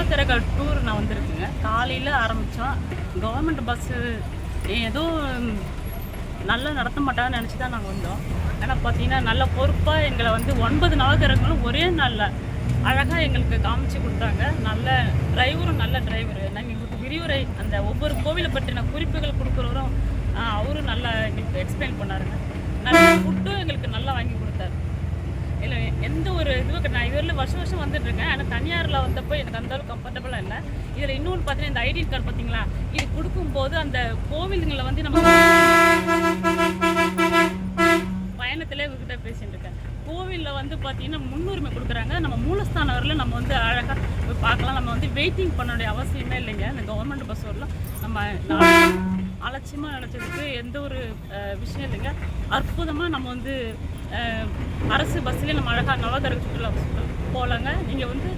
நவகிரக டூர் நான் வந்திருக்குங்க. காலையில் ஆரம்பித்தோம் கவர்மெண்ட் பஸ்ஸு ஏதோ நல்லா நடத்த மாட்டாங்கன்னு நினச்சி தான் நாங்கள் வந்தோம். ஆனால் பார்த்தீங்கன்னா நல்ல பொறுப்பாக எங்களை வந்து ஒன்பது நவகிரகங்களும் ஒரே நாளில் அழகாக எங்களுக்கு காமிச்சு கொடுத்தாங்க. நல்ல டிரைவரும் நல்ல டிரைவரு நாங்கள் எங்களுக்கு விரிவுரை அந்த ஒவ்வொரு கோவிலை பற்றின குறிப்புகள் கொடுக்குறவரும் அவரும் நல்லா எங்களுக்கு எக்ஸ்பிளைன் பண்ணாருங்க. நல்ல ஃபுட்டும் எங்களுக்கு நல்லா வாங்கி கொடுத்தாரு இல்லை எந்த ஒரு இது நான் இதுவரையில் வருஷம் வருஷம் வந்துட்டு இருக்கேன். ஆனால் தனியாரில் வந்தப்போ எனக்கு அந்த அளவுக்கு கம்ஃபர்டபுளாக இல்லை. இதில் இன்னொன்று பார்த்தீங்கன்னா இந்த ஐடி கார்டு பார்த்தீங்களா? இது கொடுக்கும்போது அந்த கோவிலுங்களை வந்து நம்ம பயணத்திலே இவர்கிட்ட பேசிகிட்டு இருக்கேன். கோவிலில் வந்து பார்த்தீங்கன்னா முன்னுரிமை கொடுக்குறாங்க. நம்ம மூலஸ்தானம் வரல நம்ம வந்து அழகாக பார்க்கலாம். நம்ம வந்து வெயிட்டிங் பண்ண வேண்டிய அவசியமே இல்லைங்க. இந்த கவர்மெண்ட் பஸ் வரலாம் நம்ம அலட்சியமாக நினச்சதுக்கு எந்த ஒரு விஷயம் இல்லைங்க. அற்புதமாக நம்ம வந்து அரசு பஸ்ஸில் நம்ம அழகாக நவதர சுற்றுலா போகலாங்க நீங்கள் வந்து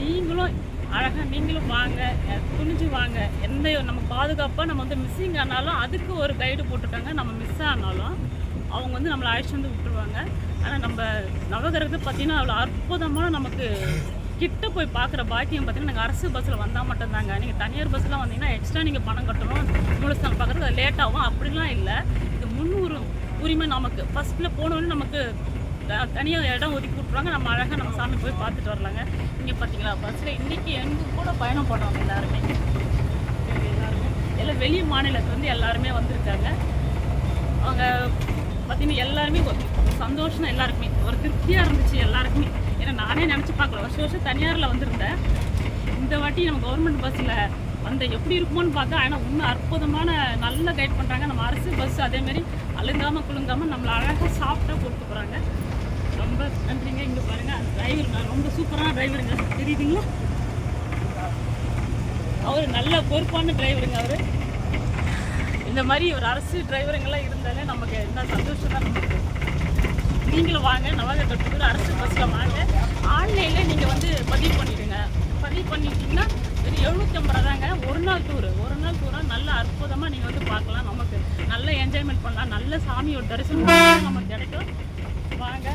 நீங்களும் அழகாக நீங்களும் வாங்க துணிஞ்சு வாங்க. எந்த நம்ம பாதுகாப்பாக நம்ம வந்து மிஸ்ஸிங் ஆனாலும் அதுக்கு ஒரு கைடு போட்டுட்டாங்க நம்ம மிஸ் ஆனாலும் அவங்க வந்து நம்மளை அழைச்சிட்டு வந்து விட்டுருவாங்க. ஆனால் நம்ம நவகிரகத்தை பார்த்தீங்கன்னா அவ்வளோ அற்புதமான நமக்கு கிட்ட போய் பார்க்குற பாக்கியம் பார்த்தீங்கன்னா நாங்கள் அரசு பஸ்ஸில் வந்தால் மட்டும்தாங்க. நீங்கள் தனியார் பஸ்ஸில் வந்தீங்கன்னா எக்ஸ்ட்ரா நீங்கள் பணம் கட்டணும். மூலஸ்தானம் பார்க்குறது அது அப்படிலாம் இல்லை. இது முன்னூறு உரிமை நமக்கு. ஃபஸ்ட்டில் போனோடனே நமக்கு தனியாக இடம் ஒதுக்கி விட்ருவாங்க நம்ம அழகாக நம்ம சாமி போய் பார்த்துட்டு வரலாங்க. இங்கே பார்த்தீங்களா பஸ்ஸில் இன்றைக்கி எங்கே கூட பயணம் பண்ணுவாங்க எல்லாருமே. எல்லாருமே. எல்லாம் வெளி மாநிலத்துலேருந்து எல்லாருமே வந்திருக்காங்க. அவங்க பார்த்தீங்கன்னா எல்லாருமே ஒரு சந்தோஷம் எல்லாருக்குமே ஒரு திருப்தியாக இருந்துச்சு எல்லாருக்குமே. ஏன்னா நானே நினச்சி பார்க்கல. வருஷம் வருஷம் தனியாரில் வந்திருந்தேன். இந்த வாட்டி நம்ம கவர்மெண்ட் பஸ்ஸில் அந்த எப்படி இருக்குமோன்னு பார்த்தா ஆனால் இன்னும் அற்புதமான நல்ல கைட் பண்ணுறாங்க நம்ம அரசு பஸ் அதேமாரி அழுங்காமல் குழுங்காமல் நம்மளை அழகாக சாப்பிட்டா கொடுத்து போகிறாங்க ரொம்ப நன்றிங்க. இங்கே பாருங்கள் டிரைவர் ரொம்ப சூப்பரான டிரைவருங்க தெரியுதுங்களா? அவர் நல்ல பொறுப்பான டிரைவருங்க அவர். இந்த மாதிரி ஒரு அரசு டிரைவருங்கெல்லாம் இருந்தாலே நமக்கு என்ன சந்தோஷம் தான் நமக்கு நீங்களும் வாங்க நவகட்டத்துக்கு அரசு பஸ்ஸில் வாங்க. ஆன்லைனில் நீங்கள் வந்து பதிவு பண்ணிவிடுங்க பதிவு பண்ணிட்டீங்கன்னா எழுநூற்றம்பது ரூபாங்க ஐம்பது ஒரு நாள் டூர் ஒரு நாள் டூராக நல்ல அற்புதமாக நீங்கள் வந்து பார்க்கலாம் நமக்கு. நல்ல என்ஜாய்மெண்ட் பண்ணலாம். நல்ல சாமியோட தரிசனம் நமக்கு கிடைக்கும். வாங்க.